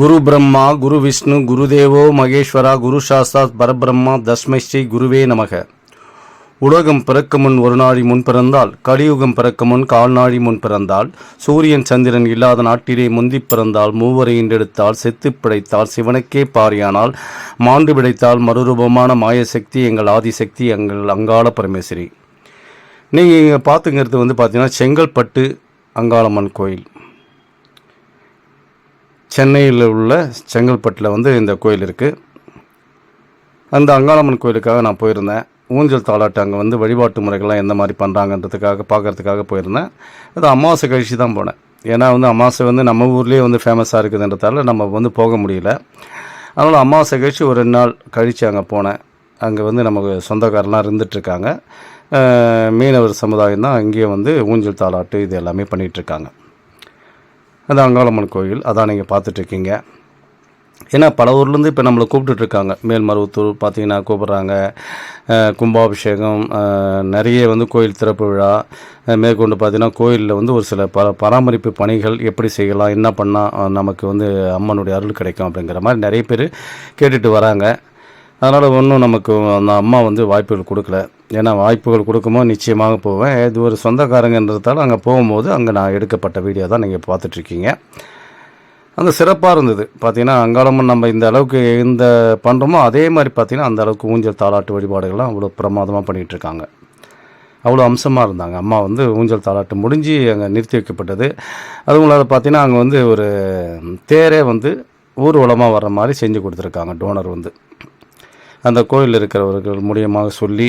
குரு பிரம்மா குரு விஷ்ணு குருதேவோ மகேஸ்வரா குரு சாஸ்தாத் பரபிரம்மா தஸ்மை ஸ்ரீ குருவே நமக. உலகம் பிறக்க முன் ஒரு நாழி முன் பிறந்தால் கலியுகம் பிறக்க முன் கால்நாடி முன் பிறந்தால் சூரியன் சந்திரன் இல்லாத நாட்டிலே முந்தி பிறந்தால் மூவரை ஈண்டெடுத்தால் செத்து பிழைத்தால் சிவனுக்கே பாரியானால் மாண்டு பிழைத்தால் மறுரூபமான மாயசக்தி எங்கள் ஆதிசக்தி எங்கள் அங்காள பரமேஸ்வரி. நீங்கள் இங்கே பார்த்துங்கிறது வந்து பார்த்தீங்கன்னா செங்கல்பட்டு அங்காளம்மன் கோயில். சென்னையில் உள்ள செங்கல்பட்டில் வந்து இந்த கோயில் இருக்குது அந்த அங்காளம்மன் கோயிலுக்காக நான் போயிருந்தேன். ஊஞ்சல் தாளாட்டு அங்கே வந்து வழிபாட்டு முறைகள்லாம் எந்த மாதிரி பண்ணுறாங்கன்றதுக்காக பார்க்கறதுக்காக போயிருந்தேன். அது அமாவாசை கழிச்சு தான் போனேன். ஏன்னா வந்து அமாவாசை வந்து நம்ம ஊர்லேயே வந்து ஃபேமஸாக இருக்குதுன்றதால நம்ம வந்து போக முடியல. அதனால் அமாவாசை கழிச்சு ஒரு ரெண்டு நாள் கழித்து அங்கே போனேன். அங்கே வந்து நமக்கு சொந்தக்காரெலாம் இருந்துகிட்ருக்காங்க மீனவர் சமுதாயம் தான் அங்கேயே வந்து ஊஞ்சல் தாளாட்டு இது எல்லாமே பண்ணிகிட்ருக்காங்க அது அங்காளம்மன் கோயில் அதான் நீங்கள் பார்த்துட்ருக்கீங்க. ஏன்னா பல ஊர்லேருந்து இப்போ நம்மளை கூப்பிட்டுட்ருக்காங்க. மேல்மருவத்தூர் பார்த்தீங்கன்னா கூப்பிட்றாங்க. கும்பாபிஷேகம் நிறைய வந்து கோயில் திறப்பு விழா மேற்கொண்டு பார்த்தீங்கன்னா கோயிலில் வந்து ஒரு சில ப பராமரிப்பு பணிகள் எப்படி செய்யலாம் என்ன பண்ணால் நமக்கு வந்து அம்மனுடைய அருள் கிடைக்கும் அப்படிங்கிற மாதிரி நிறைய பேர் கேட்டுட்டு வராங்க. அதனால் ஒன்றும் நமக்கு அந்த அம்மா வந்து வாய்ப்புகள் கொடுக்கல. ஏன்னா வாய்ப்புகள் கொடுக்குமோ நிச்சயமாக போவேன். இது ஒரு சொந்தக்காரங்கன்றதால அங்கே போகும்போது அங்கே நான் எடுக்கப்பட்ட வீடியோ தான் நீங்கள் பார்த்துட்ருக்கீங்க. அந்த சிறப்பாக இருந்தது. பார்த்தீங்கன்னா அங்காளம்மன் நம்ம இந்த அளவுக்கு இந்த பண்ணுறோமோ அதே மாதிரி பார்த்திங்கன்னா அந்த அளவுக்கு ஊஞ்சல் தாளாட்டு வழிபாடுகள்லாம் அவ்வளோ பிரமாதமாக பண்ணிகிட்டு இருக்காங்க அவ்வளோ அம்சமாக இருந்தாங்க. அம்மா வந்து ஊஞ்சல் தாளாட்டு முடிஞ்சு அங்கே நிறுத்தி வைக்கப்பட்டது. அதுவும் இல்லாத பார்த்தீங்கன்னா அங்கே வந்து ஒரு தேரே வந்து ஊர்வலமாக வர்ற மாதிரி செஞ்சு கொடுத்துருக்காங்க. டோனர் வந்து. அந்த கோயில் இருக்கிறவர்கள் மூலியமாக சொல்லி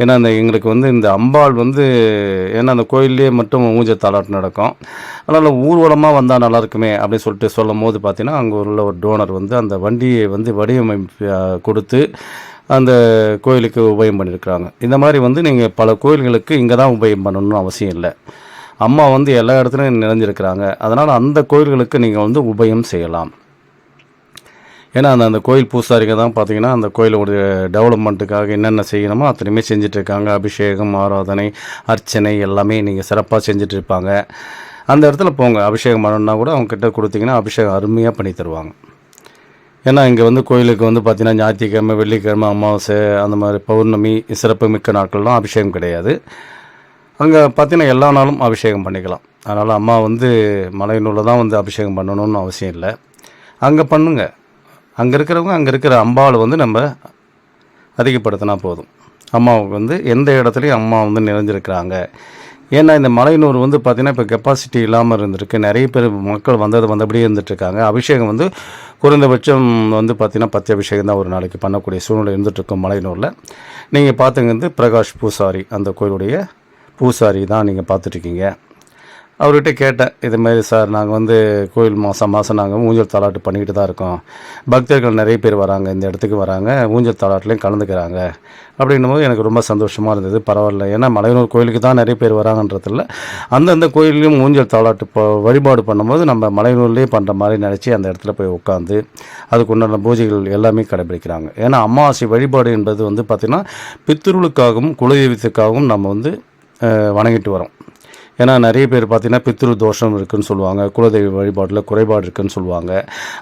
ஏன்னா அந்த எங்களுக்கு வந்து இந்த அம்பாள் வந்து ஏன்னா அந்த கோயிலே மட்டும் ஊஞ்சல் தாளாட்டு நடக்கும். அதனால் ஊர்வலமாக வந்தால் நல்லா இருக்குமே அப்படின்னு சொல்லிட்டு சொல்லும் போது பார்த்தீங்கன்னா அங்கே உள்ள ஒரு டோனர் வந்து அந்த வண்டியை வந்து வடிவமைப்பு கொடுத்து அந்த கோயிலுக்கு உபயம் பண்ணியிருக்கிறாங்க இந்த மாதிரி வந்து நீங்கள் பல கோயில்களுக்கு இங்கே தான் உபயம் பண்ணணும்னு அவசியம் இல்லை. அம்மா வந்து எல்லா இடத்துலையும் நிறைஞ்சிருக்கிறாங்க. அதனால் அந்த கோயில்களுக்கு நீங்கள் வந்து உபயம் செய்யலாம். ஏன்னா அந்த அந்த கோயில் பூசாரிங்க தான் பார்த்தீங்கன்னா அந்த கோயிலோடைய டெவலப்மெண்ட்டுக்காக என்னென்ன செய்யணுமோ அத்தனையுமே செஞ்சுட்டு இருக்காங்க அபிஷேகம் ஆராதனை அர்ச்சனை எல்லாமே நீங்கள் சிறப்பாக செஞ்சுட்டு இருப்பாங்க அந்த இடத்துல போங்க. அபிஷேகம் பண்ணணுன்னா கூட அவங்க கிட்ட கொடுத்தீங்கன்னா அபிஷேகம் அருமையாக பண்ணி தருவாங்க. ஏன்னா இங்கே வந்து கோயிலுக்கு வந்து பார்த்திங்கன்னா ஞாயிற்றுக்கிழமை வெள்ளிக்கிழமை அமாவாசை அந்த மாதிரி பௌர்ணமி சிறப்பு மிக்க நாட்கள்லாம் அபிஷேகம் கிடையாது. அங்கே பார்த்தீங்கன்னா எல்லா நாளும் அபிஷேகம் பண்ணிக்கலாம். அதனால் அம்மா வந்து மலையனூரில் தான் வந்து அபிஷேகம் பண்ணணும்னு அவசியம் இல்லை. அங்கே பண்ணுங்கள் அங்கே இருக்கிறவங்க அங்கே இருக்கிற அம்பாவை வந்து நம்ம அதிகப்படுத்தினா போதும். அம்மாவுக்கு வந்து எந்த இடத்துலையும் அம்மா வந்து நிறைஞ்சிருக்கிறாங்க. ஏன்னா இந்த மலையனூர் வந்து பார்த்திங்கன்னா இப்போ கெப்பாசிட்டி இல்லாமல் இருந்திருக்கு. நிறைய பேர் மக்கள் வந்தது வந்தபடியே இருந்துகிட்ருக்காங்க அபிஷேகம் வந்து குறைந்தபட்சம் வந்து பார்த்திங்கன்னா பத்து அபிஷேகம் தான் ஒரு நாளைக்கு பண்ணக்கூடிய சூழ்நிலை இருந்துகிட்ருக்கும் மலையனூரில் நீங்கள் பார்த்துங்கிறது பிரகாஷ் பூசாரி அந்த கோயிலுடைய பூசாரி தான் நீங்கள் பார்த்துட்ருக்கீங்க அவர்கிட்ட கேட்டேன் இது மாதிரி சார் நாங்கள் வந்து கோயில் மாதம் மாதம் நாங்கள் ஊஞ்சல் தாளாட்டு பண்ணிக்கிட்டு தான் இருக்கோம். பக்தர்கள் நிறைய பேர் வராங்க இந்த இடத்துக்கு வராங்க ஊஞ்சல் தாளாட்லேயும் கலந்துக்கிறாங்க. அப்படின்னும் போது எனக்கு ரொம்ப சந்தோஷமாக இருந்தது. பரவாயில்ல. ஏன்னா மலையனூர் கோயிலுக்கு தான் நிறைய பேர் வராங்கன்றதில்ல அந்தந்த கோயிலையும் ஊஞ்சல் தாளாட்டு இப்போ வழிபாடு பண்ணும்போது நம்ம மலையனூர்லேயே பண்ணுற மாதிரி நினச்சி அந்த இடத்துல போய் உட்காந்து அதுக்கு உண்டான பூஜைகள் எல்லாமே கடைபிடிக்கிறாங்க. ஏன்னா அமாவாசை வழிபாடு என்பது வந்து பார்த்திங்கன்னா பித்திருளுக்காகவும் குலதெய்வத்துக்காகவும் நம்ம வந்து வணங்கிட்டு வரோம். ஏன்னா நிறைய பேர் பார்த்தீங்கன்னா பித்ரு தோஷம் இருக்குன்னு சொல்லுவாங்க. குலதெய்வ வழிபாட்டில் குறைபாடு இருக்குன்னு சொல்லுவாங்க.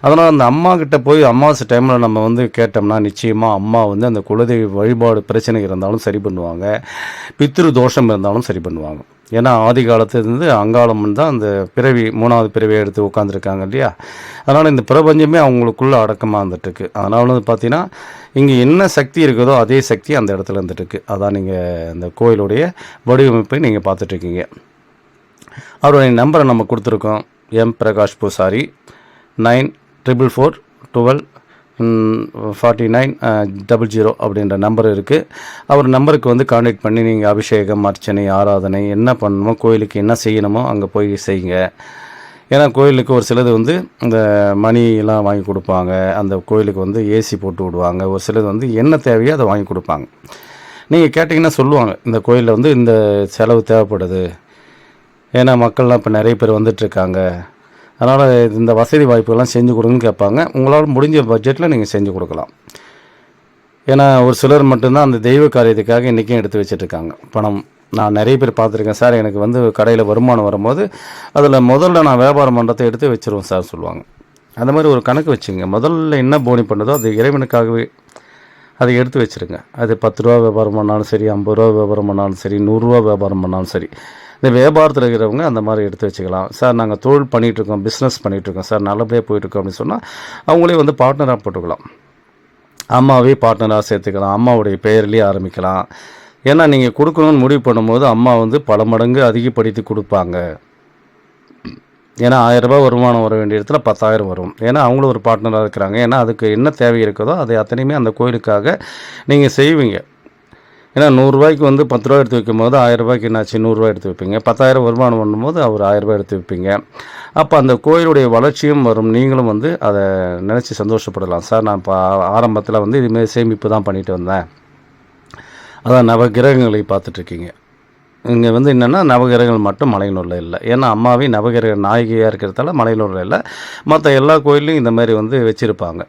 அதனால் அந்த அம்மா கிட்ட போய் அம்மாவாசை டைமில் நம்ம வந்து கேட்டோம்னா நிச்சயமாக அம்மா வந்து அந்த குலதெய்வ வழிபாடு பிரச்சனை இருந்தாலும் சரி பண்ணுவாங்க. பித்ரு தோஷம் இருந்தாலும் சரி பண்ணுவாங்க. ஏன்னா ஆதி காலத்துலேருந்து அங்காளம்மன் தான் அந்த பிறவி மூணாவது பிறவியை எடுத்து உட்காந்துருக்காங்க இல்லையா? அதனால் இந்த பிரபஞ்சமே அவங்களுக்குள்ளே அடக்கமாக இருந்துட்டுருக்கு. அதனால் வந்து பார்த்தீங்கன்னா இங்கே என்ன சக்தி இருக்குதோ அதே சக்தி அந்த இடத்துல இருந்துட்டுருக்கு. அதான் நீங்கள் இந்த கோயிலுடைய வடிவமைப்பை நீங்கள் பார்த்துட்ருக்கீங்க அவருடைய நம்பரை நம்ம கொடுத்துருக்கோம். M. Prakash Poosari nine triple four twelve forty nine double zero அப்படின்ற நம்பர் இருக்குது அவர் நம்பருக்கு வந்து காண்டாக்ட் பண்ணி நீங்கள் அபிஷேகம் அர்ச்சனை ஆராதனை என்ன பண்ணணுமோ கோயிலுக்கு என்ன செய்யணுமோ அங்கே போய் செய்யுங்க. ஏன்னா கோயிலுக்கு ஒரு சிலது வந்து இந்த மணிலாம் வாங்கி கொடுப்பாங்க. அந்த கோயிலுக்கு வந்து ஏசி போட்டு விடுவாங்க. ஒரு சிலது வந்து என்ன தேவையோ அதை வாங்கி கொடுப்பாங்க. நீங்கள் கேட்டிங்கன்னா சொல்லுவாங்க இந்த கோயிலில் வந்து இந்த செலவு தேவைப்படுது. ஏன்னா மக்கள்லாம் இப்போ நிறைய பேர் வந்துட்டுருக்காங்க. அதனால் இந்த வசதி வாய்ப்புகள்லாம் செஞ்சு கொடுங்கன்னு கேட்பாங்க. உங்களால் முடிஞ்ச பட்ஜெட்டில் நீங்கள் செஞ்சு கொடுக்கலாம். ஏன்னா ஒரு சிலர் மட்டும்தான் அந்த தெய்வ காரியத்துக்காக இன்றைக்கும் எடுத்து வச்சிட்ருக்காங்க. பணம் நான் நிறைய பேர் பார்த்துருக்கேன். சார் எனக்கு வந்து கடையில் வருமானம் வரும்போது அதில் முதல்ல நான் வியாபாரம் மன்றத்தை எடுத்து வச்சுருவேன் சார் சொல்லுவாங்க. அந்த மாதிரி ஒரு கணக்கு வச்சுங்க. முதல்ல என்ன போனி பண்ணுதோ அது இறைவனுக்காகவே அதை எடுத்து வச்சுருங்க. அது பத்து ரூபா வியாபாரம் பண்ணாலும் சரி ஐம்பது ரூபா வியாபாரம் பண்ணாலும் சரி நூறுரூவா வியாபாரம் பண்ணாலும் சரி. இந்த வியாபாரத்தில் இருக்கிறவங்க அந்த மாதிரி எடுத்து வச்சுக்கலாம். சார் நாங்கள் தொழில் பண்ணிகிட்ருக்கோம் பிஸ்னஸ் பண்ணிகிட்ருக்கோம் சார் நல்லபடியாக போயிட்டுருக்கோம் அப்படின்னு சொன்னால் அவங்களே வந்து பார்ட்னராக போட்டுக்கலாம். அம்மாவே பார்ட்னராக சேர்த்துக்கலாம் அம்மாவுடைய பெயர்லேயே ஆரம்பிக்கலாம். ஏன்னா நீங்கள் கொடுக்கணும்னு முடிவு பண்ணும்போது அம்மா வந்து பல மடங்கு அதிகப்படுத்தி கொடுப்பாங்க. ஏன்னா ஆயிரரூபா வருமானம் வர வேண்டிய இடத்துல பத்தாயிரம் வரும். ஏன்னா அவங்களும் ஒரு பார்ட்னராக இருக்கிறாங்க. ஏன்னா அதுக்கு என்ன தேவை இருக்குதோ அதை அத்தனையுமே அந்த கோயிலுக்காக நீங்கள் செய்வீங்க. ஏன்னா நூறுரூவாய்க்கு வந்து பத்து ரூபா எடுத்து வைக்கும் போது ஆயிரம் ரூபாய்க்கு என்னாச்சு? நூறுரூவா எடுத்து வைப்பீங்க. பத்தாயிரம் வருமானம் பண்ணும்போது அவர் ஆயிரரூபா எடுத்து வைப்பீங்க. அப்போ அந்த கோயிலுடைய வளர்ச்சியும் வரும். நீங்களும் வந்து அதை நினச்சி சந்தோஷப்படலாம். சார் நான் இப்போ ஆரம்பத்தில் வந்து இதுமாரி சேமிப்பு தான் பண்ணிட்டு வந்தேன். அதான் நவகிரகங்களை பார்த்துட்ருக்கீங்க இங்கே வந்து என்னென்னா நவகிரகங்கள் மட்டும் மலையனூரில் இல்லை. ஏன்னா அம்மாவே நவகிரக நாயகியாக இருக்கிறதால மலையனூரில் இல்லை. மற்ற எல்லா கோயில்லையும் இந்த மாதிரி வந்து வச்சுருப்பாங்க.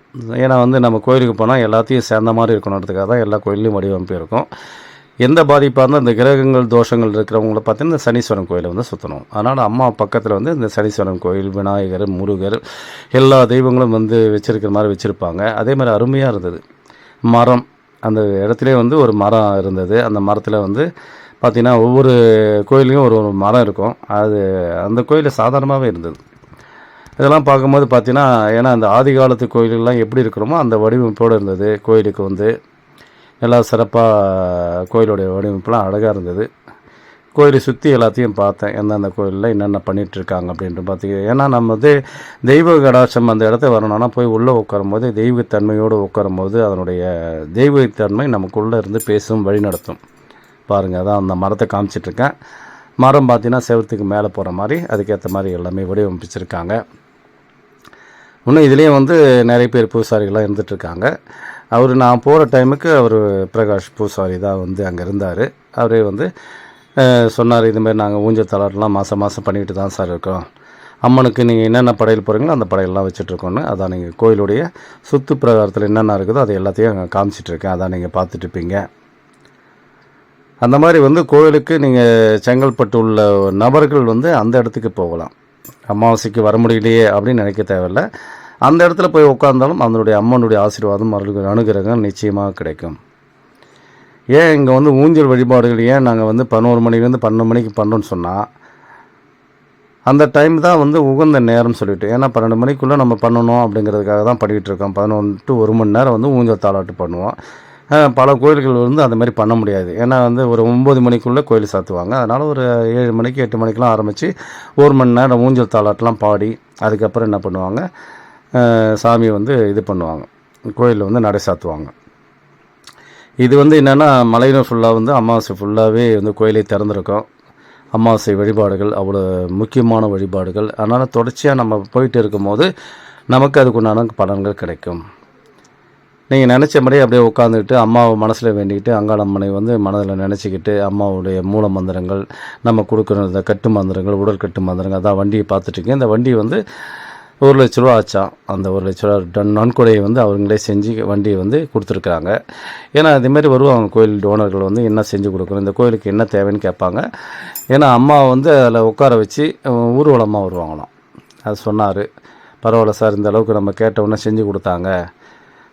ஏன்னா வந்து நம்ம கோயிலுக்கு போனால் எல்லாத்தையும் சேர்ந்த மாதிரி இருக்கணுன்றதுக்காக தான் எல்லா கோயில்லையும் வடிவமைப்பு இருக்கும். எந்த பாதிப்பாக இருந்தால் இந்த கிரகங்கள் தோஷங்கள் இருக்கிறவங்கள பார்த்தீங்கன்னா இந்த சனீஸ்வரன் கோயிலை வந்து சுற்றணும் அதனால் அம்மா பக்கத்தில் வந்து இந்த சனீஸ்வரன் கோயில் விநாயகர் முருகர் எல்லா தெய்வங்களும் வந்து வச்சுருக்கிற மாதிரி வச்சுருப்பாங்க. அதே மாதிரி அருமையாக இருந்தது. மரம். அந்த இடத்துல வந்து ஒரு மரம் இருந்தது. அந்த மரத்தில் வந்து பார்த்திங்கன்னா ஒவ்வொரு கோயிலையும் ஒரு ஒரு மரம் இருக்கும். அது அந்த கோயில் சாதாரணமாகவே இருந்தது. இதெல்லாம் பார்க்கும்போது பார்த்திங்கன்னா ஏன்னா அந்த ஆதி காலத்து கோயில்கள்லாம் எப்படி இருக்கிறோமோ அந்த வடிவமைப்போடு இருந்தது. கோயிலுக்கு வந்து நல்லா சிறப்பாக கோயிலுடைய வடிவமைப்புலாம் அழகாக இருந்தது. கோயிலை சுற்றி எல்லாத்தையும் பார்த்தேன். எந்தெந்த கோயிலில் என்னென்ன பண்ணிகிட்ருக்காங்க அப்படின்ட்டு பார்த்தீங்கன்னா ஏன்னா நம்ம வந்து தெய்வ கடாட்சம் அந்த இடத்த வரணும்னா போய் உள்ளே உட்காரும் போது தெய்வத்தன்மையோடு உட்காரும்போது அதனுடைய தெய்வத்தன்மை நமக்குள்ளே இருந்து பேசும் வழி நடத்தும் பாருங்கள் அதான் அந்த மரத்தை காமிச்சிட்ருக்கேன். மரம் பார்த்தீங்கன்னா செவத்துக்கு மேலே போகிற மாதிரி அதுக்கேற்ற மாதிரி எல்லாமே வடிவமைச்சிருக்காங்க இன்னும் இதுலேயும் வந்து நிறைய பேர் பூசாரிகள்லாம் இருந்துகிட்ருக்காங்க அவர் நான் போகிற டைமுக்கு அவர் பிரகாஷ் பூசாரி தான் வந்து அங்கே இருந்தார். அவரே வந்து சொன்னார் இதுமாரி நாங்கள் ஊஞ்சல் தலாட்டெலாம் மாதம் மாதம் பண்ணிக்கிட்டு தான் சார் இருக்கோம். அம்மனுக்கு நீங்கள் என்னென்ன படையல் போகிறீங்களோ அந்த படையெல்லாம் வச்சுட்ருக்கோன்னு அதான் நீங்கள் கோயிலுடைய சுத்து பிரகாரத்தில் என்னென்ன இருக்குதோ அது எல்லாத்தையும் காமிச்சிட்ருக்கேன். அதான் நீங்கள் பார்த்துட்ருப்பீங்க அந்த மாதிரி வந்து கோயிலுக்கு நீங்கள் செங்கல்பட்டு உள்ள நபர்கள் வந்து அந்த இடத்துக்கு போகலாம். அமாவாசைக்கு வர முடியலையே அப்படின்னு நினைக்க தேவையில்ல. அந்த இடத்துல போய் உட்காந்தாலும் அதனுடைய அம்மனுடைய ஆசீர்வாதம் அருள் அனுகிரகம் நிச்சயமாக கிடைக்கும். ஏன் இங்கே வந்து ஊஞ்சல் வழிபாடுகள் ஏன் நாங்கள் வந்து பதினோரு மணிலேருந்து பன்னெண்டு மணிக்கு பண்ணுறோன்னு சொன்னால் அந்த டைம் தான் வந்து உகந்த நேரம் சொல்லிட்டு. ஏன்னா பன்னெண்டு மணிக்குள்ளே நம்ம பண்ணணும் அப்படிங்கிறதுக்காக தான் பண்ணிகிட்டு இருக்கோம். பதினொன்று டு ஒரு மணி நேரம் வந்து ஊஞ்சல் தாளாட்டு பண்ணுவோம். பல கோயில்கள் வந்து அந்த மாதிரி பண்ண முடியாது. ஏன்னா வந்து ஒரு ஒம்பது மணிக்குள்ளே கோயில் சாத்துவாங்க. அதனால் ஒரு ஏழு மணிக்கு எட்டு மணிக்கெலாம் ஆரம்பித்து ஒரு மணி நேரம் ஊஞ்சல் தாளாட்டெலாம் பாடி அதுக்கப்புறம் என்ன பண்ணுவாங்க? சாமி சாமியை வந்து இது பண்ணுவாங்க. கோயிலில் வந்து நடை சாத்துவாங்க. இது வந்து என்னென்னா மலையினர் ஃபுல்லாக வந்து அமாவாசை ஃபுல்லாகவே வந்து கோயிலை திறந்துருக்கோம். அமாவாசை வழிபாடுகள் அவ்வளோ முக்கியமான வழிபாடுகள். அதனால் தொடர்ச்சியாக நம்ம போயிட்டு இருக்கும்போது நமக்கு அதுக்குண்டான பலன்கள் கிடைக்கும். நீங்கள் நினச்ச மாதிரியே அப்படியே உட்காந்துக்கிட்டு அம்மாவை மனசில் வேண்டிக்கிட்டு அங்காளம்மனை வந்து மனதில் நினச்சிக்கிட்டு அம்மாவுடைய மூல மந்திரங்கள் நம்ம கொடுக்குற இந்த கட்டு மந்திரங்கள் உடல் கட்டு மந்திரங்கள் அதான் வண்டியை பார்த்துட்ருக்கேன் இந்த வண்டி வந்து ஒரு லட்ச ரூபா ஆச்சான் அந்த ஒரு லட்ச ரூபா டன் நன்கொடையை வந்து அவங்களே செஞ்சு வண்டியை வந்து கொடுத்துருக்குறாங்க. ஏன்னா அதேமாதிரி வருவாங்க கோயில் டோனர்கள் வந்து என்ன செஞ்சு கொடுக்கணும் இந்த கோயிலுக்கு என்ன தேவைன்னு கேட்பாங்க. ஏன்னா அம்மா வந்து அதில் உட்கார வச்சு ஊர்வலமாக வருவாங்களாம். அது சொன்னார். பரவாயில்ல சார் இந்த அளவுக்கு நம்ம கேட்டவுடனே செஞ்சு கொடுத்தாங்க.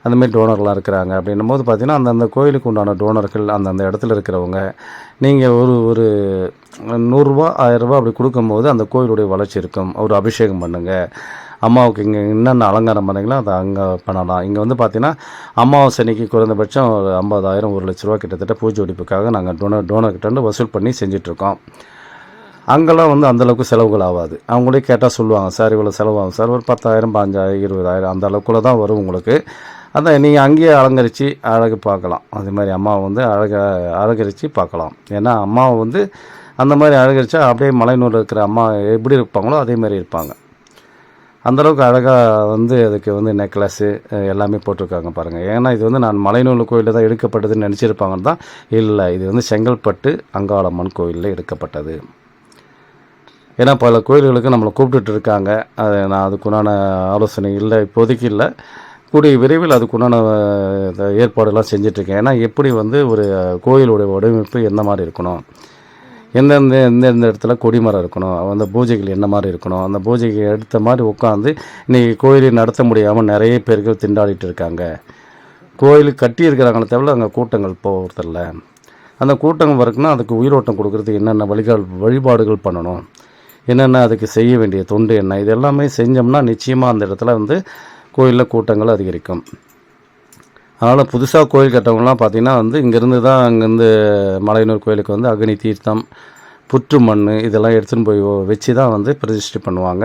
அந்த மாதிரி டோனர்லாம் இருக்கிறாங்க. அப்படின்னும் போது பார்த்தீங்கன்னா அந்தந்த கோயிலுக்கு உண்டான டோனர்கள் அந்தந்த இடத்துல இருக்கிறவங்க நீங்கள் ஒரு ஒரு நூறுரூவா ஆயிரரூபா அப்படி கொடுக்கும்போது அந்த கோயிலுடைய வளர்ச்சி இருக்கும். ஒரு அபிஷேகம் பண்ணுங்கள் அம்மாவுக்கு இங்கே என்னென்ன அலங்காரம் பண்ணீங்களோ அதை அங்கே பண்ணலாம். இங்கே வந்து பார்த்தீங்கன்னா அமாவாசை அன்னைக்கு குறைந்தபட்சம் ஒரு ஐம்பதாயிரம் ஒரு லட்ச ரூபா கிட்டத்தட்ட பூஜை வெடிப்புக்காக நாங்கள் டோனர் டோனர்கிட்ட வசூல் பண்ணி செஞ்சிட்ருக்கோம். அங்கெல்லாம் வந்து அந்தளவுக்கு செலவுகள் ஆகாது. அவங்களே கேட்டால் சொல்லுவாங்க சார் இவ்வளோ செலவாகும். சார் ஒரு பத்தாயிரம் பாஞ்சாயிரம் இருபதாயிரம் அந்த அளவுக்குள்ள தான் வரும் உங்களுக்கு. அதான் நீங்கள் அங்கேயே அலங்கரித்து அழகு பார்க்கலாம். அது மாதிரி அம்மாவை வந்து அழக அலங்கரித்து பார்க்கலாம். ஏன்னா அம்மாவை வந்து அந்த மாதிரி அலங்கரித்தா அப்படியே மலைநூரில் இருக்கிற அம்மா எப்படி இருப்பாங்களோ அதே மாதிரி இருப்பாங்க. அந்தளவுக்கு அழகாக வந்து அதுக்கு வந்து நெக்லஸ்ஸு எல்லாமே போட்டிருக்காங்க பாருங்கள் ஏன்னா இது வந்து நான் மலைநூல் கோயிலில் தான் எடுக்கப்பட்டதுன்னு நினச்சிருப்பாங்கன்னு தான் இல்லை இது வந்து செங்கல்பட்டு அங்காளம்மன் கோயிலில் எடுக்கப்பட்டது. ஏன்னா பல கோயில்களுக்கு நம்மளை கூப்பிட்டுட்டு இருக்காங்க. அது நான் அதுக்குண்டான ஆலோசனை இல்லை இப்போதைக்கு இல்லை. கூடிய விரைவில் அதுக்குண்டான அஹ், ஏற்பாடுலாம் செஞ்சிட்ருக்கேன். ஏன்னா எப்படி வந்து ஒரு கோயிலுடைய வடிவமைப்பு எந்த மாதிரி இருக்கணும்? எந்தெந்த எந்தெந்த இடத்துல கொடிமரம் இருக்கணும்? அந்த பூஜைகள் என்ன மாதிரி இருக்கணும்? அந்த பூஜைக்கு எடுத்த மாதிரி உட்காந்து இன்றைக்கி கோயிலை நடத்த முடியாமல் நிறைய பேர்கள் திண்டாடிட்டு இருக்காங்க. கோயில் கட்டியிருக்கிறாங்களே தவிர அங்கே கூட்டங்கள் போகிறதில்ல அந்த கூட்டங்கள் வரக்குன்னா அதுக்கு உயிரோட்டம் கொடுக்குறதுக்கு என்னென்ன வழிகள் வழிபாடுகள் பண்ணணும்? என்னென்ன அதுக்கு செய்ய வேண்டிய தொண்டு என்ன? இது எல்லாமே செஞ்சோம்னா நிச்சயமாக அந்த இடத்துல வந்து கோயிலில் கூட்டங்கள் அதிகரிக்கும். அதனால் புதுசாக கோயில் கட்டவங்கலாம் பார்த்தீங்கன்னா வந்து இங்கேருந்து தான் அங்கேருந்து மலையனூர் கோயிலுக்கு வந்து அக்னி தீர்த்தம் புற்று மண் இதெல்லாம் எடுத்துன்னு போய் வச்சு தான் வந்து பிரதிஷ்டை பண்ணுவாங்க.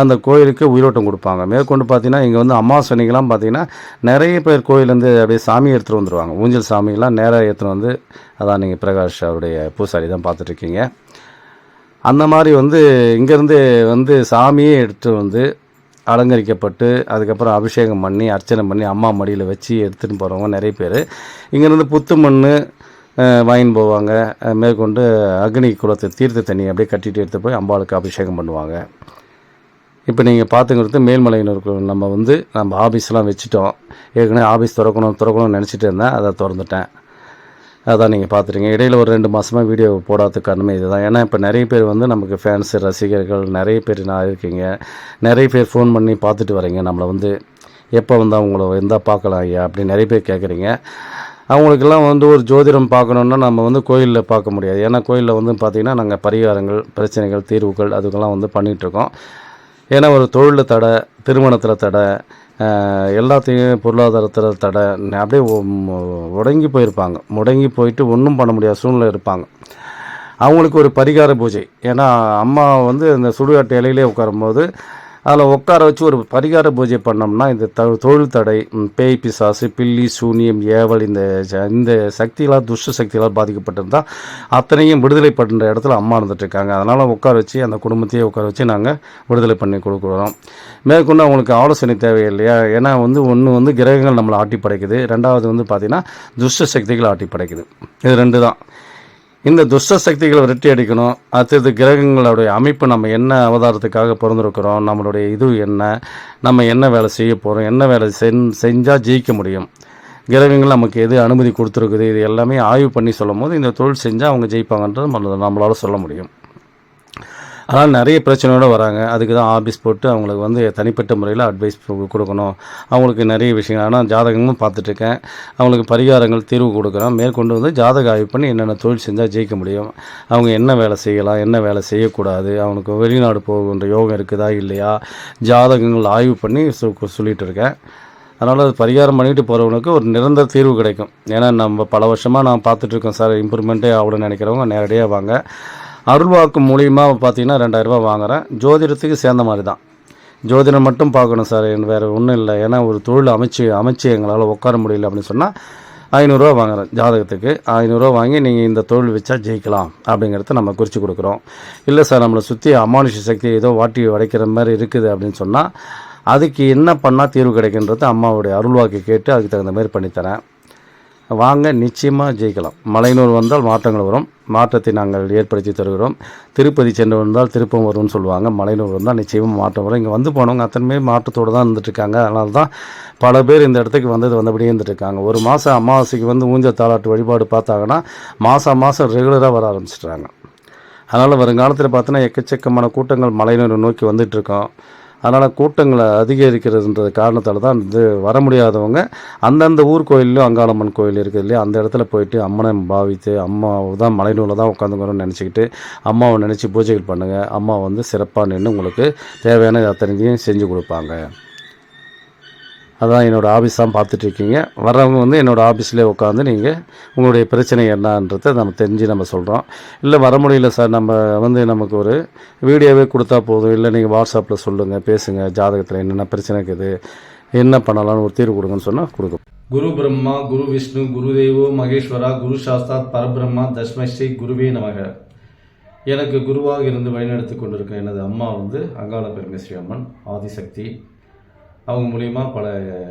அந்த கோயிலுக்கு உயிரோட்டம் கொடுப்பாங்க. மேற்கொண்டு பார்த்தீங்கன்னா இங்கே வந்து அமாவாசனைக்கெல்லாம் பார்த்தீங்கன்னா நிறைய பேர் கோயிலேருந்து அப்படியே சாமி எடுத்துகிட்டு வந்துடுவாங்க ஊஞ்சல் சாமியெல்லாம் நேராக எடுத்துகிட்டு வந்து அதான் நீங்கள் பிரகாஷ் அவருடைய பூசாரி தான் பார்த்துட்ருக்கீங்க அந்த மாதிரி வந்து இங்கேருந்து வந்து சாமியே எடுத்துகிட்டு வந்து அலங்கரிக்கப்பட்டு அதுக்கப்புறம் அபிஷேகம் பண்ணி அர்ச்சனை பண்ணி அம்மா மடியில் வச்சு எடுத்துகிட்டு போகிறவங்க நிறைய பேர். இங்கேருந்து புத்து மண் வாங்கின்னு போவாங்க. மேற்கொண்டு அக்னி குளத்தை தீர்த்த தண்ணி அப்படியே கட்டிட்டு எடுத்து போய் அம்பாளுக்கு அபிஷேகம் பண்ணுவாங்க. இப்போ நீங்கள் பார்த்துங்கிறது மேல்மலையினருக்கு நம்ம வந்து நம்ம ஆஃபீஸ்லாம் வச்சுட்டோம். ஏற்கனவே ஆஃபீஸ் திறக்கணும் திறக்கணும்னு நினச்சிட்டு இருந்தேன் அதை திறந்துட்டேன். அதான் நீங்கள் பார்த்துருங்க இடையில் ஒரு ரெண்டு மாதமாக வீடியோ போடாததுக்கு காரணமே இதுதான். ஏன்னா இப்போ நிறைய பேர் வந்து நமக்கு ஃபேன்ஸு ரசிகர்கள் நிறைய பேர் நான் இருக்கீங்க. நிறைய பேர் ஃபோன் பண்ணி பார்த்துட்டு வரீங்க. நம்மளை வந்து எப்போ வந்தால் அவங்கள இருந்தால் பார்க்கலாம் ஐயா அப்படி நிறைய பேர் கேட்குறீங்க. அவங்களுக்கெல்லாம் வந்து ஒரு ஜோதிடம் பார்க்கணுன்னா நம்ம வந்து கோயிலில் பார்க்க முடியாது. ஏன்னா கோயிலில் வந்து பார்த்திங்கன்னா நாங்கள் பரிகாரங்கள் பிரச்சனைகள் தீர்வுகள் அதுக்கெல்லாம் வந்து பண்ணிகிட்ருக்கோம் ஏன்னா ஒரு தொழிலில் தடை திருமணத்தில் தடை எல்லாத்தையும் பொருளாதாரத்தில் தடை அப்படியே முடங்கி போயிருப்பாங்க. முடங்கி போயிட்டு ஒன்றும் பண்ண முடியாத சூழ்நிலை இருப்பாங்க. அவங்களுக்கு ஒரு பரிகார பூஜை. ஏன்னா அம்மா வந்து இந்த சுடுகாட்டு இலையிலே உட்காரும்போது அதில் உட்கார வச்சு ஒரு பரிகார பூஜை பண்ணோம்னா இந்த த தொழில் தடை பேய் பிசாசு பில்லி சூனியம் ஏவல் இந்த இந்த சக்திகளால் துஷ்ட சக்திகளால் பாதிக்கப்பட்டிருந்தால் அத்தனையும் விடுதலை பண்ணுற இடத்துல அம்மா இருந்துட்டு இருக்காங்க அதனால் உட்கார வச்சு அந்த குடும்பத்தையே உட்கார வச்சு நாங்கள் விடுதலை பண்ணி கொடுக்குறோம். மேற்கொண்டு அவங்களுக்கு ஆலோசனை தேவை இல்லையா ஏன்னா வந்து ஒன்று வந்து கிரகங்கள் நம்மளை ஆட்டி படைக்குது ரெண்டாவது வந்து பார்த்திங்கன்னா துஷ்ட சக்திகள் ஆட்டி படைக்குது இது ரெண்டு தான். இந்த துஷ்ட சக்திகளை விரட்டி அடிக்கணும். அடுத்தது கிரகங்களுடைய அமைப்பு நம்ம என்ன அவதாரத்துக்காக பிறந்திருக்கிறோம் நம்மளுடைய இது என்ன நம்ம என்ன வேலை செய்ய போகிறோம் என்ன வேலை செஞ் செஞ்சால் ஜெயிக்க முடியும். கிரகங்கள் நமக்கு எது அனுமதி கொடுத்துருக்குது இது எல்லாமே ஆய்வு பண்ணி சொல்லும் போது இந்த தொழில் செஞ்சால் அவங்க ஜெயிப்பாங்கன்றது நம்மளால் சொல்ல முடியும். அதனால் நிறைய பிரச்சனையோடு வராங்க. அதுக்கு தான் ஆஃபீஸ் போட்டு அவங்களுக்கு வந்து தனிப்பட்ட முறையில் அட்வைஸ் கொடுக்கணும். அவங்களுக்கு நிறைய விஷயங்கள். ஆனால் ஜாதகமும் பார்த்துட்ருக்கேன் அவங்களுக்கு பரிகாரங்கள் தீர்வு கொடுக்குறோம் மேற்கொண்டு வந்து ஜாதக ஆய்வு பண்ணி என்னென்ன தொழில் செஞ்சால் ஜெயிக்க முடியும். அவங்க என்ன வேலை செய்யலாம் என்ன வேலை செய்யக்கூடாது அவனுக்கு வெளிநாடு போகின்ற யோகம் இருக்குதா இல்லையா? ஜாதகங்கள் ஆய்வு பண்ணி சொ- சொல்லிகிட்டு இருக்கேன். அதனால் அது பரிகாரம் பண்ணிட்டு போகிறவனுக்கு ஒரு நிரந்தர தீர்வு கிடைக்கும். ஏன்னா நம்ம பல வருஷமாக நான் பார்த்துட்ருக்கோம் சார். இம்ப்ரூவ்மெண்ட்டே ஆகணும்னு நினைக்கிறவங்க நேரடியாக வாங்க. அருள்வாக்கு மூலியமாக பார்த்தீங்கன்னா ரெண்டாயிரரூபா வாங்குறேன். ஜோதிடத்துக்கு சேர்ந்த மாதிரி தான் ஜோதிடம் மட்டும் பார்க்கணும் சார். வேறு ஒன்றும் இல்லை. ஏன்னா ஒரு தொழில் அமைச்சு அமைச்சு எங்களால் உட்கார முடியல அப்படின்னு சொன்னால் ஐநூறுரூவா வாங்குறேன் ஜாதகத்துக்கு. ஐநூறுரூவா வாங்கி நீங்கள் இந்த தொழில் வச்சா ஜெயிக்கலாம் அப்படிங்கிறத நம்ம குறித்து கொடுக்குறோம். இல்லை சார் நம்மளை சுற்றி அமானுஷ சக்தி ஏதோ வாட்டி உடைக்கிற மாதிரி இருக்குது அப்படின்னு சொன்னால் அதுக்கு என்ன பண்ணால் தீர்வு கிடைக்குன்றது அம்மாவுடைய அருள்வாக்கு கேட்டு அதுக்கு தகுந்த மாதிரி பண்ணித்தரேன். வாங்க நிச்சயமாக ஜெயிக்கலாம். மலையனூர் வந்தால் மாற்றங்கள் வரும். மாற்றத்தை நாங்கள் ஏற்படுத்தி தருகிறோம். திருப்பதி சென்று வந்தால் திருப்பம் வரும்னு சொல்லுவாங்க. மலையனூர் வந்தால் நிச்சயமாக மாற்றம் வரும். இங்கே வந்து போனவங்க அத்தனை மாற்றத்தோடு தான் இருந்துட்டுருக்காங்க. அதனால தான் பல பேர் இந்த இடத்துக்கு வந்தது வந்தபடியே இருந்துட்டுருக்காங்க. ஒரு மாதம் அமாவாசைக்கு வந்து ஊஞ்சல் தாளாட்டு வழிபாடு பார்த்தாங்கன்னா மாதம் மாதம் ரெகுலராக வர ஆரம்பிச்சிட்றாங்க அதனால் வருங்காலத்தில் பார்த்தோன்னா எக்கச்சக்கமான கூட்டங்கள் மலையினரை நோக்கி வந்துட்டுருக்கோம். அதனால் கூட்டங்களை அதிகரிக்கிறதுன்றது காரணத்தால் தான் இது வர முடியாதவங்க அந்தந்த ஊர் கோயில்லையும் அங்காளம்மன் கோயில் இருக்குது இல்லையா? அந்த இடத்துல போயிட்டு அம்மனை பாவித்து அம்மா தான் மலைநூலில் தான் உட்காந்துக்கிறோம்னு நினச்சிக்கிட்டு அம்மாவை நினச்சி பூஜைகள் பண்ணுங்கள் அம்மா வந்து சிறப்பாக நின்று உங்களுக்கு தேவையான அத்தனையும் செஞ்சு கொடுப்பாங்க. அதான் என்னோடய ஆஃபீஸ் தான் பார்த்துட்ருக்கீங்க. வர்றவங்க வந்து என்னோடய ஆஃபீஸ்லேயே உட்காந்து நீங்கள் உங்களுடைய பிரச்சனை என்னன்றதை நம்ம தெரிஞ்சு நம்ம சொல்கிறோம் இல்லை வர முடியல சார் நம்ம வந்து நமக்கு ஒரு வீடியோவே கொடுத்தா போதும். இல்லை நீங்கள் வாட்ஸ்அப்பில் சொல்லுங்கள் பேசுங்கள் ஜாதகத்தில் என்னென்ன பிரச்சனை இருக்குது என்ன பண்ணலாம்னு ஒரு தீர்வு கொடுங்கன்னு சொன்னால் கொடுக்கும் குரு பிரம்மா குரு விஷ்ணு குரு தேவோ மகேஸ்வரா குரு சாஸ்தாத் பரபிரம்மா தஷ்மஸ்ரீ குருவே நமக. எனக்கு குருவாக இருந்து வழிநடத்தி கொண்டிருக்க எனது அம்மா வந்து அங்காள பெருமை ஸ்ரீ அம்மன் ஆதிசக்தி அவங்க மூலியமாக பல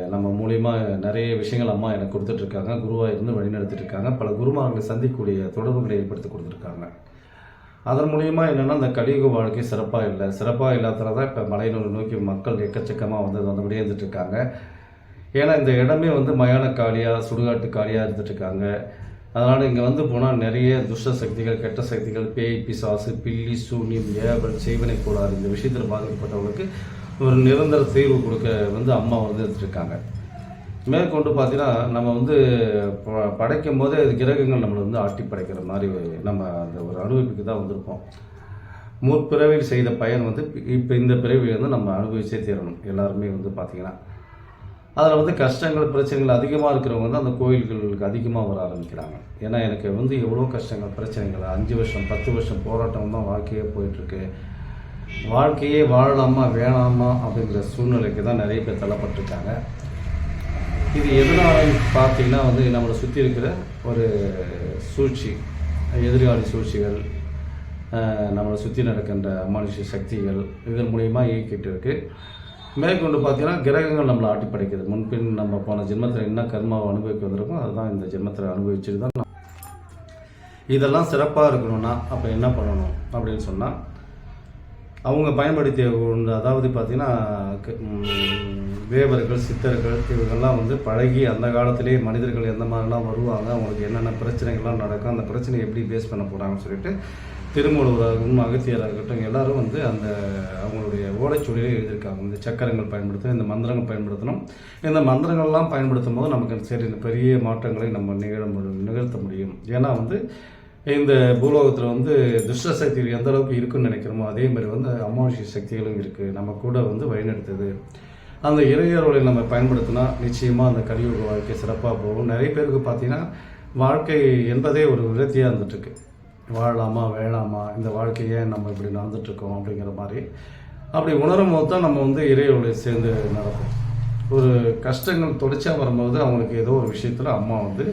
நம்ம மூலியமாக நிறைய விஷயங்கள் அம்மா எனக்கு கொடுத்துட்ருக்காங்க குருவாக இருந்து வழிநடத்திட்டுருக்காங்க பல குருமார்களை சந்திக்கக்கூடிய தொடர்புகளை ஏற்படுத்தி கொடுத்துருக்காங்க அதன் மூலியமாக என்னென்னா இந்த கலியுக வாழ்க்கை சிறப்பாக இல்லை. சிறப்பாக இல்லாதனால தான் இப்போ மலையனூர் நோக்கி மக்கள் எக்கச்சக்கமாக வந்து வந்து இருந்துட்டு ஏன்னா இந்த இடமே வந்து மயான காளியாக சுடுகாட்டு காளியாக இருந்துட்டுருக்காங்க அதனால் இங்கே வந்து போனால் நிறைய துஷ்ட சக்திகள் கெட்ட சக்திகள் பேய் பிசாசு பில்லி சூன்யம் ஏவல் செய்வனை கூடாது இந்த விஷயத்தில் பாதிக்கப்பட்டவங்களுக்கு ஒரு நிரந்தர தீர்வு கொடுக்க வந்து அம்மா வந்து எடுத்துருக்காங்க. மேற்கொண்டு பார்த்தீங்கன்னா நம்ம வந்து ப- படைக்கும் போதே அது கிரகங்கள் நம்மளை வந்து ஆட்டி படைக்கிற மாதிரி நம்ம அந்த ஒரு அனுபவிப்புக்கு தான் வந்திருப்போம். முற்பிறவியில் செய்த பயன் வந்து இப்போ இந்த பிறவி வந்து நம்ம அனுபவிச்சே தீரணும் எல்லாருமே வந்து பார்த்தீங்கன்னா அதில் வந்து கஷ்டங்கள் பிரச்சனைகள் அதிகமாக இருக்கிறவங்க வந்து அந்த கோயில்களுக்கு அதிகமாக வர ஆரம்பிக்கிறாங்க. ஏன்னா எனக்கு வந்து எவ்வளோ கஷ்டங்கள் பிரச்சனைகள் அஞ்சு வருஷம் பத்து வருஷம் போராட்டம் தான் வாழ்க்கையே போயிட்டுருக்கு. வாழ்க்கையே வாழலாமா வேணாமா அப்படிங்கிற சூழ்நிலைக்கு தான் நிறைய பேர் தள்ளப்பட்டிருக்காங்க. இது எதனால பார்த்தீங்கன்னா வந்து நம்மளை சுற்றி இருக்கிற ஒரு சூழ்ச்சி எதிர்கால சூழ்ச்சிகள் நம்மளை சுற்றி நடக்கின்ற மனுஷ சக்திகள் இதன் மூலயமா இயக்கிட்டு இருக்குது மேற்கொண்டு பார்த்தீங்கன்னா கிரகங்கள் நம்மளை ஆட்டி முன்பின் நம்ம போன ஜென்மத்தில் என்ன கர்மாவை அனுபவிக்க வந்திருக்கோம் அதுதான் இந்த ஜென்மத்தில் அனுபவிச்சுட்டு தான் நம்ம- இதெல்லாம் சிறப்பாக இருக்கணும்னா அப்போ என்ன பண்ணணும் அப்படின்னு சொன்னால் அவங்க பயன்படுத்திய ஒன்று அதாவது பார்த்தீங்கன்னா க- தேவர்கள் சித்தர்கள் இவங்கெல்லாம் வந்து பழகி அந்த காலத்திலேயே மனிதர்கள் எந்த மாதிரிலாம் வருவாங்க அவங்களுக்கு என்னென்ன பிரச்சனைகள்லாம் நடக்கும் அந்த பிரச்சனையை எப்படி பேஸ் பண்ண போகிறாங்கன்னு சொல்லிட்டு திருமூலவராகட்டும் அகத்தியராகட்டும் எல்லாரும் வந்து அந்த அவங்களுடைய ஓலைச்சுவடியிலே எழுதியிருக்காங்க. இந்த சக்கரங்கள் பயன்படுத்தணும் இந்த மந்திரங்கள் பயன்படுத்தணும். இந்த மந்திரங்கள்லாம் பயன்படுத்தும் போது நமக்கு சரி இந்த பெரிய மாற்றங்களை நம்ம நிகழ முடியும் நிகழ்த்த முடியும். ஏன்னா வந்து இந்த பூலோகத்தில் வந்து துஷ்ட சக்திகள் எந்த அளவுக்கு இருக்குன்னு நினைக்கிறோமோ அதே மாதிரி வந்து அமானுஷ சக்திகளும் இருக்குது நம்ம கூட வந்து வழிநடத்துது. அந்த இறையர்களை நம்ம பயன்படுத்தினா நிச்சயமாக அந்த கலியுக வாழ்க்கை சிறப்பாக போகும். நிறைய பேருக்கு பார்த்தீங்கன்னா வாழ்க்கை என்பதே ஒரு விரத்தியாக இருந்துட்டுருக்கு. வாழலாமா வேணாமா? இந்த வாழ்க்கையை நம்ம இப்படி நடந்துட்டுருக்கோம் அப்படிங்கிற மாதிரி. அப்படி உணரும் போது தான் நம்ம வந்து இறையர்களை சேர்ந்து நடப்போம். ஒரு கஷ்டங்கள் தொடர்ச்சியாக வரும்போது அவங்களுக்கு ஏதோ ஒரு விஷயத்தில் அம்மா வந்து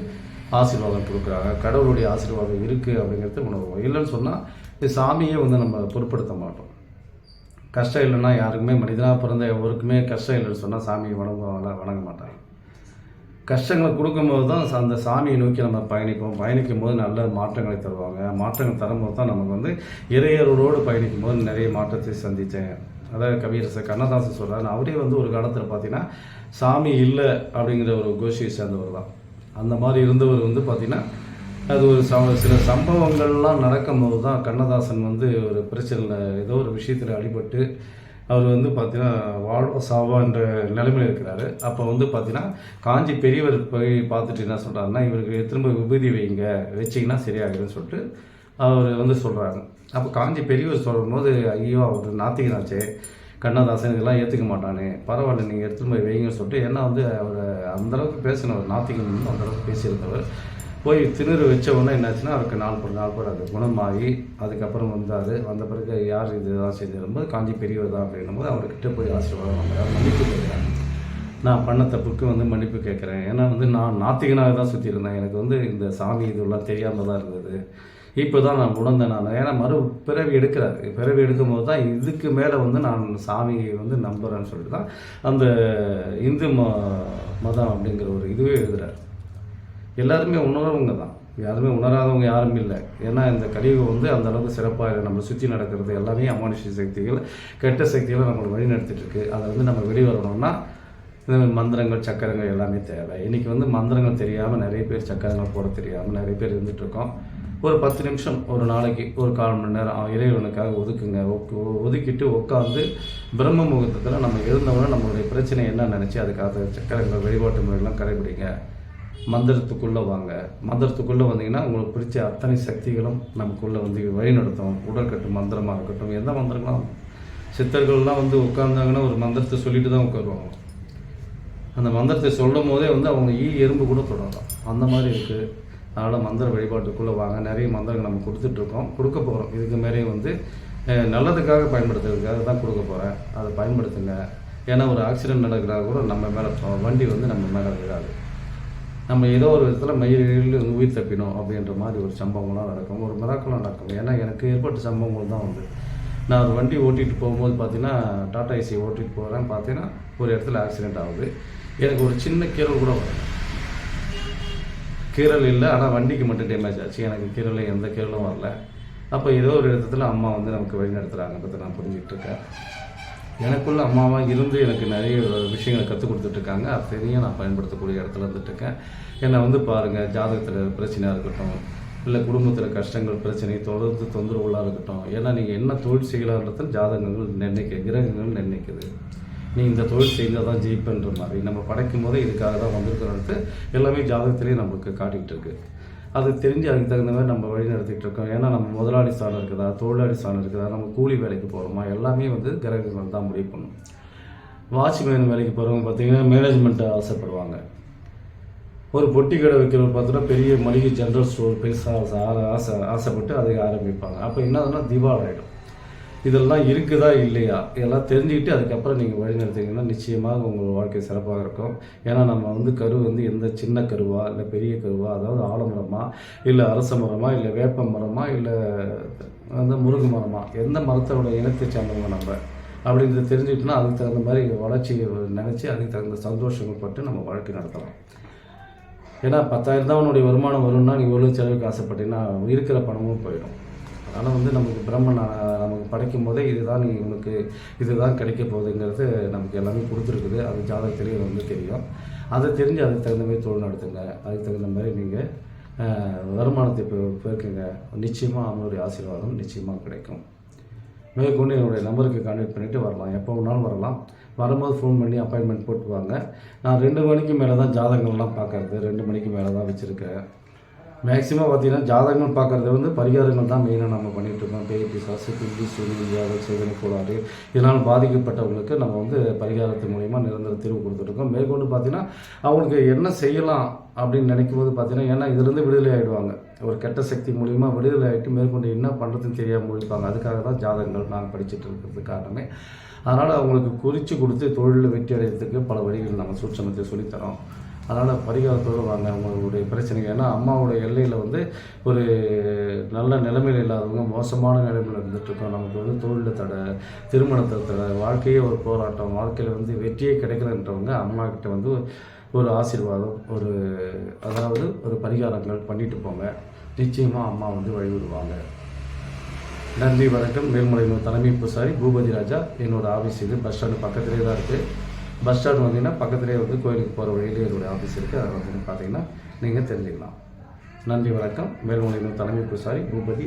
ஆசீர்வாதம் கொடுக்குறாங்க. கடவுளுடைய ஆசீர்வாதம் இருக்குது அப்படிங்கிறது உணர்வோம். இல்லைன்னு சொன்னால் இது சாமியே வந்து நம்ம பொருட்படுத்த மாட்டோம். கஷ்டம் இல்லைன்னா யாருக்குமே மனிதனாக பிறந்த எவருக்குமே கஷ்டம் இல்லைன்னு சொன்னால் சாமியை வணங்குவாங்களா வணங்க மாட்டாங்க. கஷ்டங்களை கொடுக்கும்போது தான் அந்த சாமியை நோக்கி நம்ம பயணிப்போம். பயணிக்கும் போது நல்ல மாற்றங்களை தருவாங்க. மாற்றங்கள் தரும்போது தான் நமக்கு வந்து இறையரோடு பயணிக்கும் போது நிறைய மாற்றத்தை சந்தித்தேன் அதாவது கவியரசர் கண்ணதாசன் சொல்கிறாரு அவரே வந்து ஒரு காலத்தில் பார்த்தீங்கன்னா சாமி இல்லை அப்படிங்கிற ஒரு கோஷியை சேர்ந்தவர் தான். அந்த மாதிரி இருந்தவர் வந்து பார்த்திங்கன்னா அது ஒரு ச சில சம்பவங்கள்லாம் நடக்கும்போது தான் கண்ணதாசன் வந்து ஒரு பிரச்சனையில் ஏதோ ஒரு விஷயத்தில் அடிபட்டு அவர் வந்து பார்த்தீங்கன்னா வாழ்வா சாவான்ற நிலைமையில் இருக்கிறாரு. அப்போ வந்து பார்த்தீங்கன்னா காஞ்சி பெரியவர் போய் பார்த்துட்டு என்ன சொல்கிறாருன்னா இவருக்கு திரும்ப விபூதி வைங்க வச்சிங்கன்னா சரியாகிடும் சொல்லிட்டு அவர் வந்து சொல்கிறாங்க அப்போ காஞ்சி பெரியவர் சொல்லும்போது ஐயோ அவர் நாத்திகனாச்சே கண்ணதாசன் இதெல்லாம் ஏற்றுக்க மாட்டானே. பரவாயில்ல நீங்கள் எடுத்துகிட்டு போய் வைங்கன்னு சொல்லிட்டு ஏன்னா வந்து அவர் அந்தளவுக்கு பேசினவர் நாத்திகன் வந்து அந்தளவுக்கு பேசியிருந்தவர். போய் திணறு வச்ச உடனே என்னாச்சுன்னா அவருக்கு நாள் por நாள் por அது குணமாகி அதுக்கப்புறம் வந்தார். வந்த பிறகு யார் இதுதான் செய்திருக்கும்போது காஞ்சி பெரியவர் தான் அப்படின்னும் போது அவர்கிட்ட போய் ஆசீர்வாதம் வாங்குறாரு மன்னிப்பு கேட்குறேன் நான் பண்ண தப்புக்கு வந்து மன்னிப்பு கேட்குறேன். ஏன்னா வந்து நான் நாத்திகனாக தான் சுற்றி இருந்தேன் எனக்கு வந்து இந்த சாமி இதெல்லாம் தெரியாமல் தான் இருந்தது. இப்போ தான் நான் உணர்ந்தேன் நான். ஏன்னா மறு பிறவி எடுக்கிறாரு. பிறவி எடுக்கும்போது தான் இதுக்கு மேலே வந்து நான் சாமியை வந்து நம்புகிறேன்னு சொல்லிட்டு தான் அந்த இந்து ம மதம் அப்படிங்கிற ஒரு இதுவே எழுதுகிறார் எல்லாருமே உணர்றவங்க தான். யாருமே உணராதவங்க யாரும் இல்லை. ஏன்னா இந்த கலியுகம் வந்து அந்த அளவுக்கு சிறப்பாக இல்லை. நம்மளை சுற்றி நடக்கிறது எல்லாமே அமானுஷ சக்திகள் கெட்ட சக்திகளை நம்மளை வழி இருக்கு. அதை வந்து நம்ம வெளிவரணும்னா இந்த மந்திரங்கள் சக்கரங்கள் எல்லாமே தேவை. இன்றைக்கி வந்து மந்திரங்கள் தெரியாமல் நிறைய பேர் சக்கரங்கள் போட தெரியாமல் நிறைய பேர் இருந்துகிட்ருக்கோம் இருக்கோம். ஒரு பத்து நிமிஷம் ஒரு நாளைக்கு ஒரு கால் மணி நேரம் இறைவனுக்காக ஒதுக்குங்க. ஒதுக்கிட்டு உட்காந்து பிரம்ம முகூர்த்தத்தில் நம்ம எழுந்தவொடனே நம்மளுடைய பிரச்சனை என்ன நினச்சி அதுக்காக சக்கரங்கள் வழிபாட்டு முறையெல்லாம் கடைபிடிங்க. மந்திரத்துக்குள்ளே வாங்க. மந்திரத்துக்குள்ளே வந்தீங்கன்னா உங்களுக்கு பிடிச்ச அத்தனை சக்திகளும் நமக்குள்ளே வந்து வழிநடத்தும். உடற்கட்டு மந்திரமாக இருக்கட்டும் எந்த மந்திரங்களும். சித்தர்கள்லாம் வந்து உட்கார்ந்தாங்கன்னா ஒரு மந்திரத்தை சொல்லிட்டு தான் உட்காருவாங்க. அந்த மந்திரத்தை சொல்லும் போதே வந்து அவங்க ஈ எறும்பு கூட தொடரலாம் அந்த மாதிரி இருக்குது அதனால் மந்திர வழிபாட்டுக்குள்ளே வாங்க. நிறைய மந்திரங்கள் நம்ம கொடுத்துட்ருக்கோம். கொடுக்க போகிறோம் இதுக்கு மேலே வந்து நல்லதுக்காக பயன்படுத்துறதுக்காக தான் கொடுக்க போகிறேன் அதை பயன்படுத்துங்க. ஏன்னா ஒரு ஆக்சிடென்ட் நடக்கிறா கூட நம்ம மேலே வண்டி வந்து நம்ம மேலே விழாது. நம்ம ஏதோ ஒரு விதத்தில் மயிரில் உயிர் தப்பினோம் அப்படின்ற மாதிரி ஒரு சம்பவங்கள்லாம் நடக்கும். ஒரு மிராக்கெல்லாம் நடக்கும். ஏன்னா எனக்கு ஏற்பட்ட சம்பவங்கள் தான் வந்து நான் ஒரு வண்டி ஓட்டிகிட்டு போகும்போது பார்த்தீங்கன்னா டாடா ஏசி ஓட்டிகிட்டு போகிறேன் பார்த்தீங்கன்னா ஒரு இடத்துல ஆக்சிடென்ட் ஆகுது. எனக்கு ஒரு சின்ன கீரல் கூட வரும். கீரல் இல்லை ஆனால் வண்டிக்கு மட்டும் டேமேஜ் ஆச்சு. எனக்கு கீரல் எந்த கீரலும் வரல. அப்போ ஏதோ ஒரு இடத்துல அம்மா வந்து நமக்கு வழி நடத்துகிறாங்கன்றதை நான் புரிஞ்சுட்டு இருக்கேன். எனக்குள்ள அம்மாவாக இருந்து எனக்கு நிறைய விஷயங்களை கற்றுக் கொடுத்துட்ருக்காங்க அத்தனையும் நான் பயன்படுத்தக்கூடிய இடத்துல இருந்துட்டுருக்கேன் என்னை வந்து பாருங்கள் ஜாதகத்தில் பிரச்சனையாக இருக்கட்டும் இல்லை குடும்பத்தில் கஷ்டங்கள் பிரச்சனை தொடர்ந்து தொந்தரவுகளாக இருக்கட்டும். ஏன்னா நீங்கள் என்ன தொழில் செய்யலான்றது ஜாதகங்கள் நிர்ணயிக்க கிரகங்கள் நிர்ணயிக்குது. நீ இந்த தொழில் செஞ்சால் தான் ஜெயிப்புன்ற மாதிரி. நம்ம படைக்கும் போதே இதுக்காக தான் வந்திருக்கிறோன்ட்டு எல்லாமே ஜாதகத்திலேயே நம்மளுக்கு காட்டிகிட்டு இருக்கு. அது தெரிஞ்சு அதுக்கு தகுந்த மாதிரி நம்ம வழி நடத்திட்டு இருக்கோம். ஏன்னா நம்ம முதலாளி ஸ்தானம் இருக்குதா? தொழிலாளி ஸ்தானம் இருக்குதா? நம்ம கூலி வேலைக்கு போகிறோமா எல்லாமே வந்து கிரகங்கள் தான் முடிவு பண்ணும். வாட்ச்மேன் வேலைக்கு போகிறவங்க பார்த்தீங்கன்னா மேனேஜ்மெண்ட்டை ஆசைப்படுவாங்க. ஒரு பொட்டி கடை வைக்கிறவங்க பார்த்தோன்னா பெரிய மளிகை ஜென்ரல் ஸ்டோர் பெருசாக ஆசை ஆசைப்பட்டு அதை ஆரம்பிப்பாங்க. அப்போ என்னதுன்னா திவால் ஆகிடும் இதெல்லாம் இருக்குதா இல்லையா? இதெல்லாம் தெரிஞ்சுக்கிட்டு அதுக்கப்புறம் நீங்கள் வழிநடத்திங்கன்னா நிச்சயமாக உங்கள் வாழ்க்கை சிறப்பாக இருக்கும். ஏன்னா நம்ம வந்து கரு வந்து எந்த சின்ன கருவா இல்லை பெரிய கருவா அதாவது ஆலமரமா இல்லை அரச மரமா இல்லை வேப்ப மரமா இல்லை வந்து முருங்கை மரமா எந்த மரத்தோட இனத்தை சேர்ந்தவங்க நம்ம? அப்படின்றத தெரிஞ்சுக்கிட்டோம்னா அதுக்கு தகுந்த மாதிரி வளர்ச்சியை நினச்சி அதுக்கு தகுந்த சந்தோஷங்கள் பட்டு நம்ம வாழ்க்கை நடத்தலாம். ஏன்னா பத்தாயிரம் தான் உன்னுடைய வருமானம் வரும்னா நீ ஒரு லட்சம் செலவுக்கு ஆசைப்பட்டீங்கன்னா இருக்கிற பணமும் போயிடும். அதனால் வந்து நமக்கு பிரம்மன் நமக்கு படைக்கும் போதே இதுதான் நீ உனக்கு இதுதான் கிடைக்க போகுதுங்கிறது நமக்கு எல்லாமே கொடுத்துருக்குது. அது ஜாதகத்திலேயே வந்து தெரியும். அதை தெரிஞ்சு அதுக்கு தகுந்த மாதிரி தொழில் நடத்துங்க. அதுக்கு தகுந்த மாதிரி நீங்கள் வருமானத்தை பெ பெருக்குங்க. நிச்சயமாக அவனுடைய ஆசீர்வாதம் நிச்சயமாக கிடைக்கும். மேற்கொண்டு என்னுடைய நம்பருக்கு கான்டாக்ட் பண்ணிவிட்டு வரலாம். எப்போ வேணாலும் வரலாம். வரும்போது ஃபோன் பண்ணி அப்பாயின்மெண்ட் போட்டு வாங்க நான் ரெண்டு மணிக்கு மேலே தான் ஜாதகங்கள்லாம் பார்க்கறது. ரெண்டு மணிக்கு மேலே தான் வச்சுருக்கேன். மேக்ஸிமம் பார்த்தீங்கன்னா ஜாதகங்கள் பார்க்குறது வந்து பரிகாரங்கள் தான் மெயினாக நம்ம பண்ணிகிட்டு இருக்கோம். பேய் பிசாசு பில்லி சூரியன் ஜாதக சேதனை கோளாறு இதனால் பாதிக்கப்பட்டவங்களுக்கு நம்ம வந்து பரிகாரத்து மூலயமா நிரந்தர தீர்வு கொடுத்துருக்கோம் மேற்கொண்டு பார்த்தீங்கன்னா அவங்களுக்கு என்ன செய்யலாம் அப்படின்னு நினைக்கும் போது பார்த்தீங்கன்னா ஏன்னா இதுலேருந்து விடுதலை ஆகிடுவாங்க ஒரு கெட்ட சக்தி மூலிமா விடுதலை ஆகிட்டு மேற்கொண்டு என்ன பண்ணுறதுன்னு தெரியாமல் முடிப்பாங்க அதுக்காக தான் ஜாதகங்கள் நாங்கள் படிச்சுட்டு இருக்கிறது காரணமே. அதனால் அவங்களுக்கு குறித்து கொடுத்து தொழிலில் வெற்றி அடைகிறதுக்கு பல வழிகள் நம்ம சூட்சமத்தை சொல்லித்தரோம். அதனால் பரிகாரத்தோடு வாங்க அவங்களுடைய பிரச்சனைகள். ஏன்னா அம்மாவோட எல்லையில் வந்து ஒரு நல்ல நிலைமையில் இல்லாதவங்க மோசமான நிலைமையில் இருந்துகிட்ருக்கோம் நமக்கு வந்து தொழிலில் தடை திருமணத்தில் தடை வாழ்க்கையே ஒரு போராட்டம் வாழ்க்கையில் வந்து வெற்றியே கிடைக்கலன்றவங்க அம்மா கிட்ட வந்து ஒரு ஆசீர்வாதம் ஒரு அதாவது ஒரு பரிகாரங்கள் பண்ணிட்டு போங்க. நிச்சயமாக அம்மா வந்து வழிவிடுவாங்க. நன்றி வணக்கம். மேல்மலையனூர் தலைமை பூசாரி பூபதி ராஜா என்னோட ஆஃபீஸ் இது. பஸ் ஸ்டாண்டு பக்கத்துலேயே தான் இருக்குது பஸ் ஸ்டாண்ட் வந்தீங்கன்னா பக்கத்துலேயே வந்து கோயிலுக்கு போகிற வழியிலே என்னோட ஆஃபீஸ் இருக்குது அதை வந்து பார்த்தீங்கன்னா நீங்கள் தெரிஞ்சுக்கலாம். நன்றி வணக்கம். மேல்மொழியின் தலைமை பூசாரி பூபதி